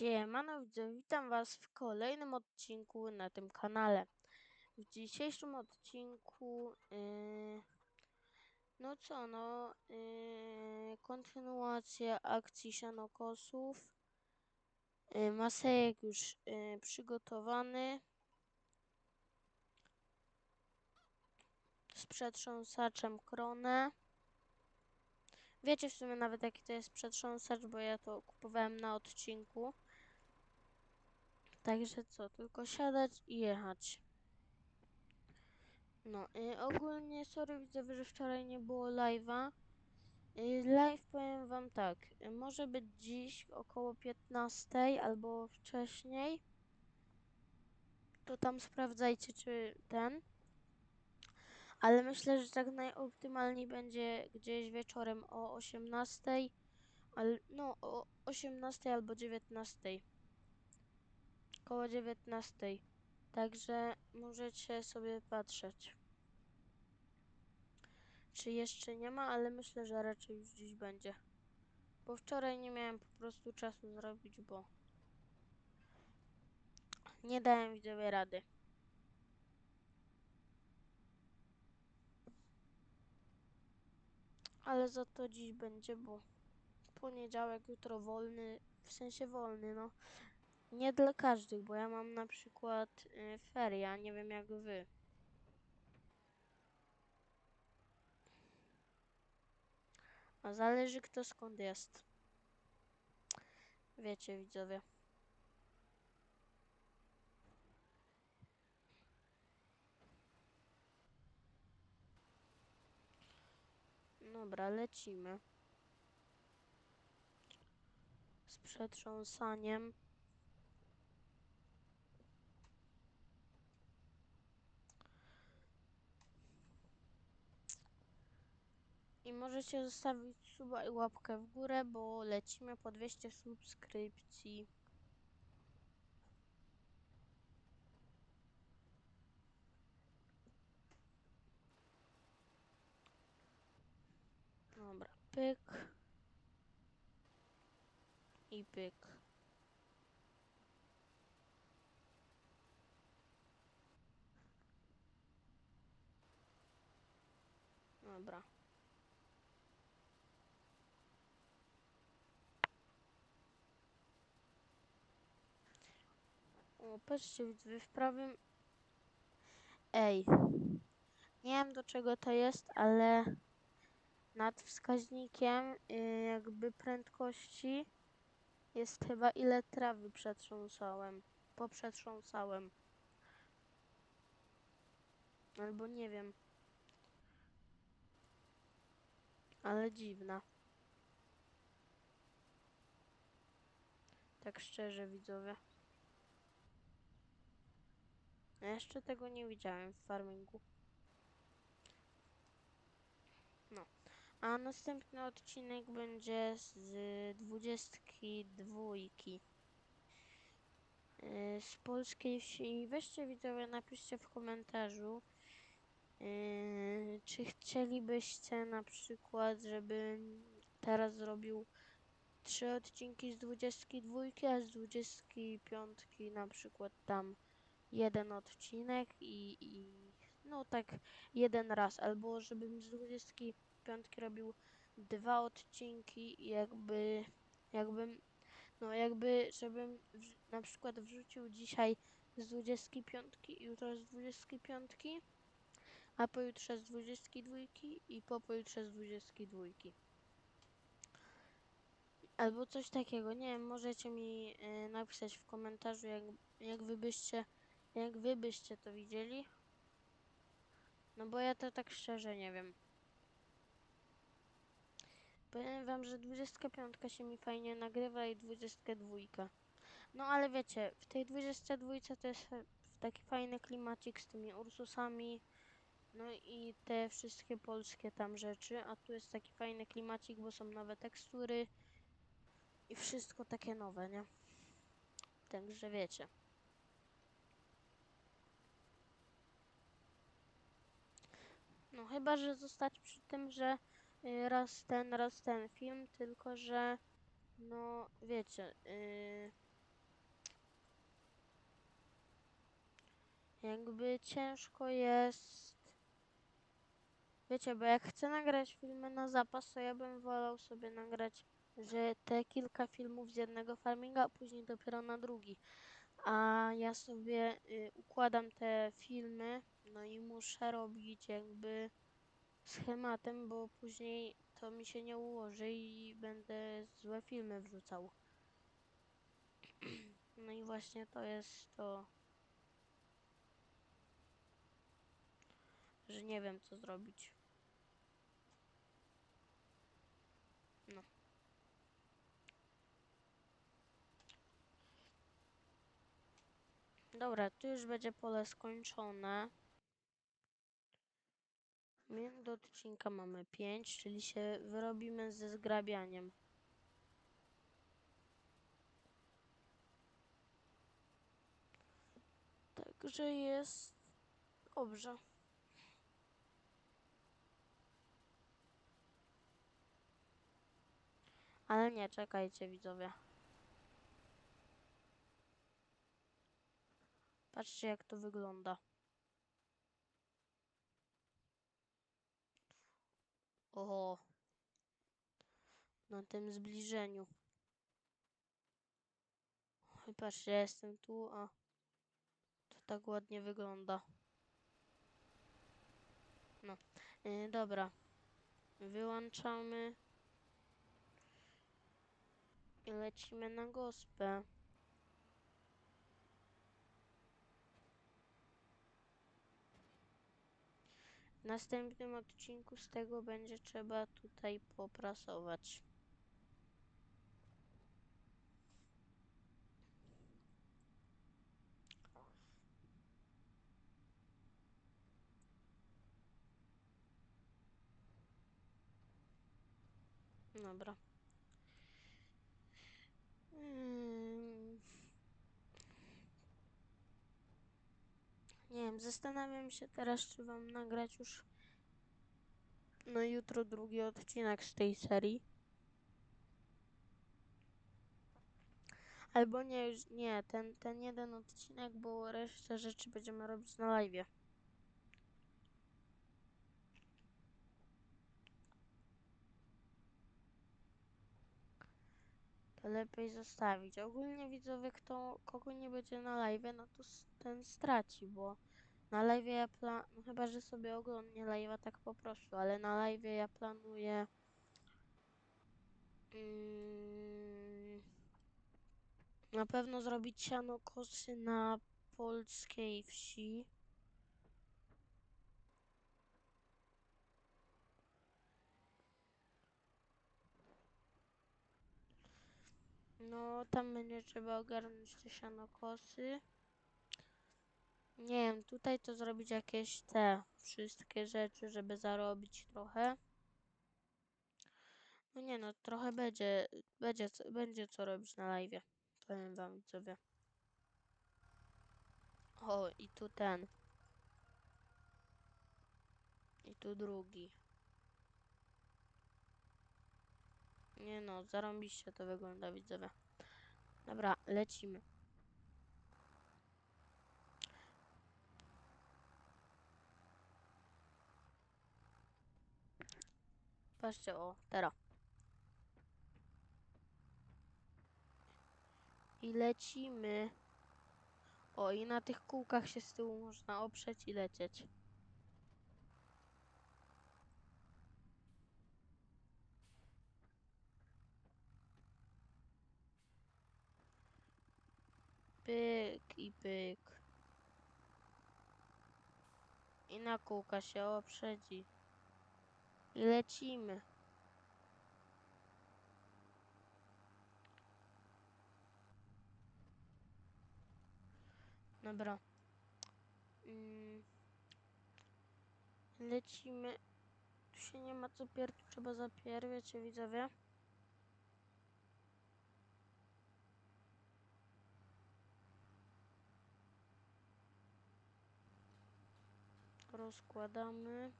Siemano widzowie, witam was w kolejnym odcinku na tym kanale. W dzisiejszym odcinku, yy, no co no, yy, kontynuacja akcji sianokosów. Yy, masejek już yy, przygotowany. Z przetrząsaczem kronę. Wiecie w sumie nawet jaki to jest przetrząsacz, bo ja to kupowałem na odcinku. Także co, tylko siadać i jechać. No, y, ogólnie sorry widzowie, że wczoraj nie było live'a. Y, live powiem wam tak, y, może być dziś około 15 albo wcześniej. To tam sprawdzajcie, czy ten. Ale myślę, że tak najoptymalniej będzie gdzieś wieczorem o 18, ale no o 18 albo 19 koło 19. Także możecie sobie patrzeć. Czy jeszcze nie ma, ale myślę, że raczej już dziś będzie. Bo wczoraj nie miałem po prostu czasu zrobić, bo nie dałem widzowie rady. Ale za to dziś będzie, bo poniedziałek, jutro wolny, w sensie wolny, no. Nie dla każdych, bo ja mam na przykład y, feria, nie wiem jak wy. A zależy kto skąd jest. Wiecie widzowie. Dobra, lecimy. Z przetrząsaniem. I możecie zostawić suba i łapkę w górę, bo lecimy po 200 subskrypcji. Dobra, pyk. I pyk. Dobra. O, patrzcie, widzowie, w prawym... Ej. Nie wiem do czego to jest, ale nad wskaźnikiem y, jakby prędkości jest chyba ile trawy przetrząsałem. Poprzetrząsałem. Albo nie wiem. Ale dziwna. Tak szczerze, widzowie. Ja jeszcze tego nie widziałem w farmingu. No. A następny odcinek będzie z dwudziestki dwójki. Yy, Z polskiej wsi. Weźcie widzowie, napiszcie w komentarzu, yy, czy chcielibyście na przykład, żebym teraz zrobił trzy odcinki z dwudziestki dwójki, a z dwudziestki piątki na przykład tam jeden odcinek i, i no tak jeden raz, albo żebym z 25 robił dwa odcinki jakby jakbym no jakby żebym wrz- na przykład wrzucił dzisiaj z 25 i jutro z 25, a pojutrze z 22 i po pojutrze z 22. Albo coś takiego, nie wiem, możecie mi y, napisać w komentarzu, jak, jak wy byście jak wy byście to widzieli? No bo ja to tak szczerze nie wiem. Powiem wam, że 25 się mi fajnie nagrywa i 22. No ale wiecie, w tej 22 to jest taki fajny klimacik z tymi Ursusami. No i te wszystkie polskie tam rzeczy, a tu jest taki fajny klimacik, bo są nowe tekstury i wszystko takie nowe, nie? Także wiecie. No chyba, że zostać przy tym, że y, raz ten, raz ten film, tylko że no wiecie, yy, jakby ciężko jest. Wiecie, bo jak chcę nagrać filmy na zapas, to ja bym wolał sobie nagrać, że te kilka filmów z jednego farminga, a później dopiero na drugi. A ja sobie y, układam te filmy no i muszę robić jakby schematem, bo później to mi się nie ułoży i będę złe filmy wrzucał. No i właśnie to jest to, że nie wiem co zrobić. No. Dobra, tu już będzie pole skończone. Minut do odcinka mamy 5, czyli się wyrobimy ze zgrabianiem. Także jest dobrze. Ale nie, czekajcie widzowie. Patrzcie jak to wygląda. Oho. Na tym zbliżeniu. Oj, Patrzcie, ja jestem tu, a to tak ładnie wygląda. No, yy, dobra. Wyłączamy. I lecimy na gospę. W następnym odcinku z tego będzie trzeba tutaj poprasować. Dobra. Ym. Nie wiem, zastanawiam się teraz, czy wam nagrać już no jutro drugi odcinek z tej serii. Albo nie, już nie, ten, ten jeden odcinek, bo resztę rzeczy będziemy robić na live. To lepiej zostawić. Ogólnie widzowie, kto, kogo nie będzie na live, no to ten straci, bo na live ja plan... No chyba, że sobie oglądnie live'a tak po prostu, ale na live ja planuję... Mm, na pewno zrobić siano kosy na polskiej wsi. No, tam będzie trzeba ogarnąć te sianokosy. Nie wiem, tutaj to zrobić jakieś te wszystkie rzeczy, żeby zarobić trochę. No nie no, trochę będzie, będzie, będzie co robić na live. Powiem wam widzowie. O, i tu ten. I tu drugi. Nie no, zarąbiście to wygląda widzowie. Dobra, lecimy. Patrzcie, o, teraz. I lecimy. O, i na tych kółkach się z tyłu można oprzeć i lecieć. Pyk i pyk. I na kółka się oprzedzi. Lecimy. Dobra. Mm. Lecimy. Tu się nie ma co pier... Trzeba zapier, wiecie widzowie? Rozkładamy.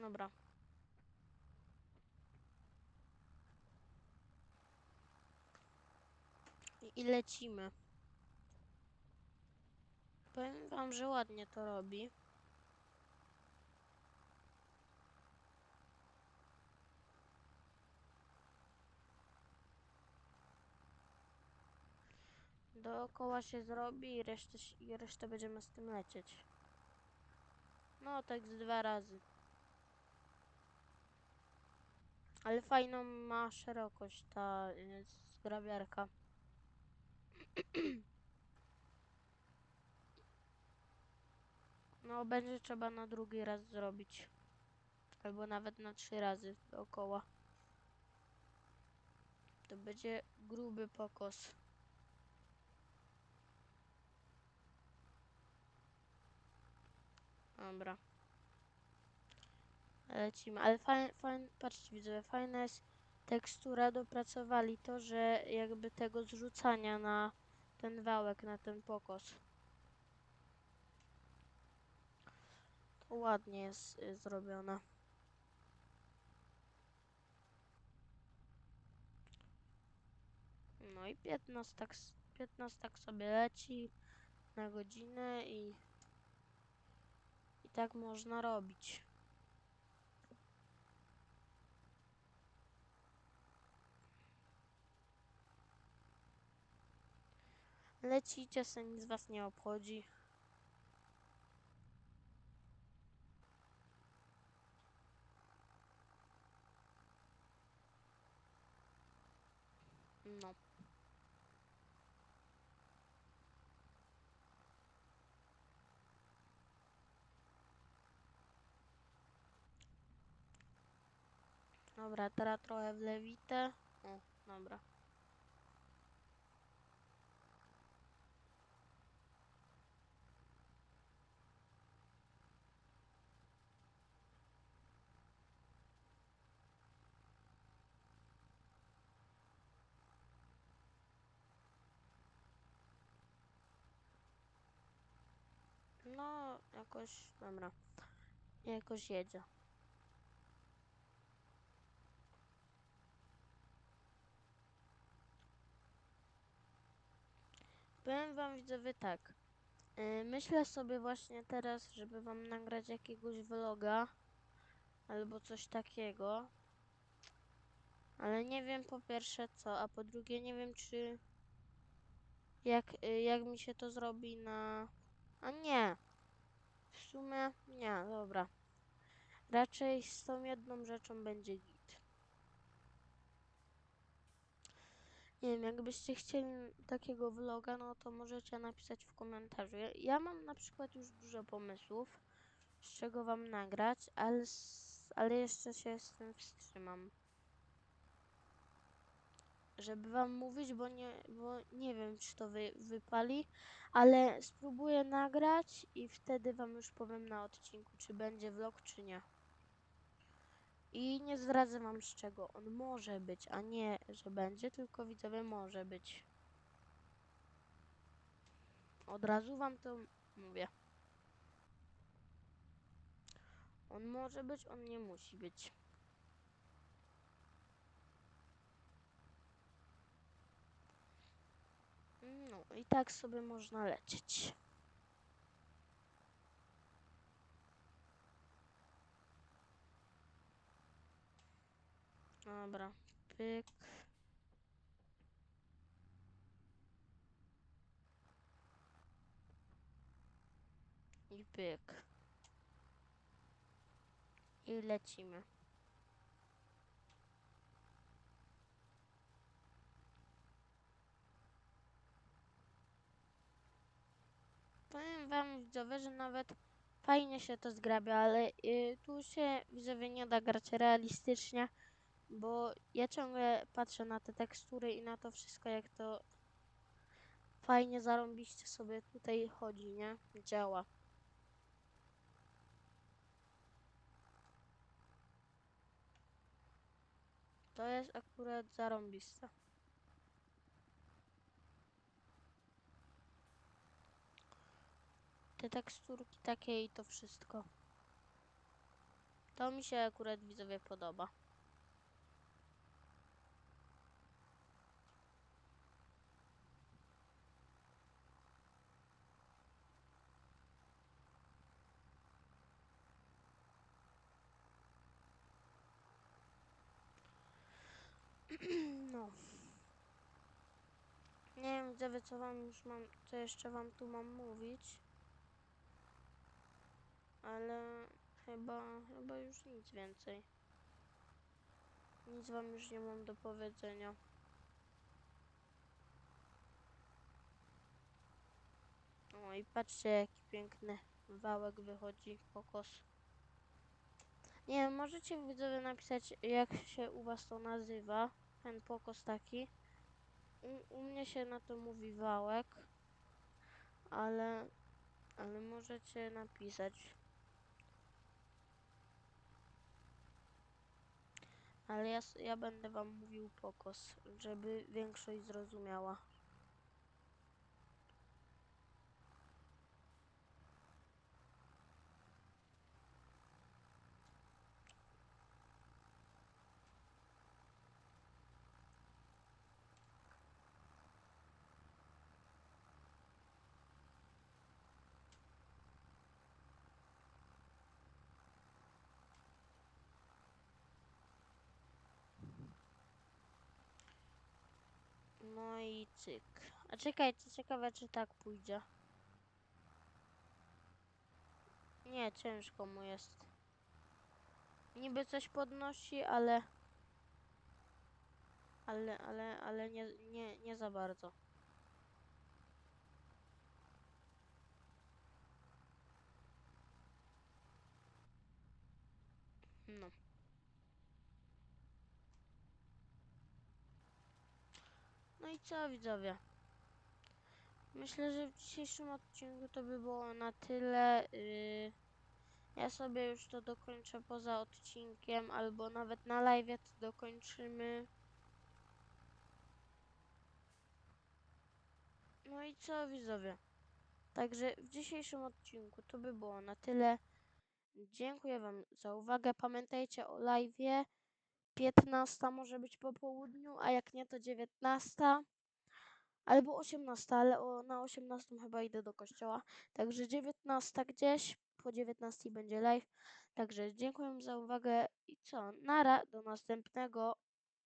Dobra. i lecimy. Powiem wam, że ładnie to robi. Dookoła się zrobi i resztę, i resztę będziemy z tym lecieć. No, tak z dwa razy. Ale fajną ma szerokość ta y, zgrabiarka. No, będzie trzeba na drugi raz zrobić. Albo nawet na trzy razy dookoła. To będzie gruby pokos. Dobra. Lecimy, ale fajnie, fajn, patrzcie widzowie, fajna jest tekstura, dopracowali to, że jakby tego zrzucania na ten wałek, na ten pokos. To ładnie jest y, zrobione. No i 15 tak, s- 15 tak sobie leci na godzinę i i tak można robić. Lecicie, se nic was nie obchodzi. No. Dobra, teraz trochę w lewitę. O, dobra. No, jakoś, dobra. Jakoś jedzie. Powiem wam widzowie tak. Yy, myślę sobie właśnie teraz, żeby wam nagrać jakiegoś vloga albo coś takiego. Ale nie wiem po pierwsze co, a po drugie nie wiem czy jak, y, jak mi się to zrobi na... A nie. W sumie nie, dobra. Raczej z tą jedną rzeczą będzie git. Nie wiem, jakbyście chcieli takiego vloga, no to możecie napisać w komentarzu. Ja, ja mam na przykład już dużo pomysłów, z czego wam nagrać, ale, ale jeszcze się z tym wstrzymam. Żeby wam mówić, bo nie, bo nie wiem, czy to wy, wypali, ale spróbuję nagrać i wtedy wam już powiem na odcinku, czy będzie vlog, czy nie. I nie zdradzę wam z czego on może być, a nie, że będzie, tylko widzowie może być. Od razu wam to mówię. On może być, on nie musi być. No i tak sobie można lecieć. Dobra, pyk. I pyk. I lecimy. Powiem wam widzowie, że nawet fajnie się to zgrabia, ale y, tu się widzowie nie da grać realistycznie, bo ja ciągle patrzę na te tekstury i na to wszystko, jak to fajnie zarąbiście sobie tutaj chodzi, nie? Działa. To jest akurat zarąbiste. te teksturki takie i to wszystko. To mi się akurat widzowie podoba. No. Nie wiem widzowie co wam już mam, co jeszcze wam tu mam mówić. Ale chyba, chyba już nic więcej. Nic wam już nie mam do powiedzenia. O i patrzcie, jaki piękny wałek wychodzi, kokos. Nie możecie widzowie napisać, jak się u was to nazywa, ten pokos taki. U, u mnie się na to mówi wałek, ale, ale możecie napisać. Ale ja, ja będę wam mówił pokos, żeby większość zrozumiała. No i cyk. A czekajcie, ciekawe czy tak pójdzie. Nie, ciężko mu jest. Niby coś podnosi, ale... Ale, ale, ale nie, nie, nie za bardzo. No. No i co widzowie? Myślę, że w dzisiejszym odcinku to by było na tyle. Yy, ja sobie już to dokończę poza odcinkiem, albo nawet na live to dokończymy. No i co widzowie? Także w dzisiejszym odcinku to by było na tyle. Dziękuję Wam za uwagę. Pamiętajcie o live'ie. 15 może być po południu, a jak nie to 19 albo 18, ale o, na 18 chyba idę do kościoła. Także 19 gdzieś, po 19 będzie live. Także dziękuję za uwagę i co? Nara, do następnego.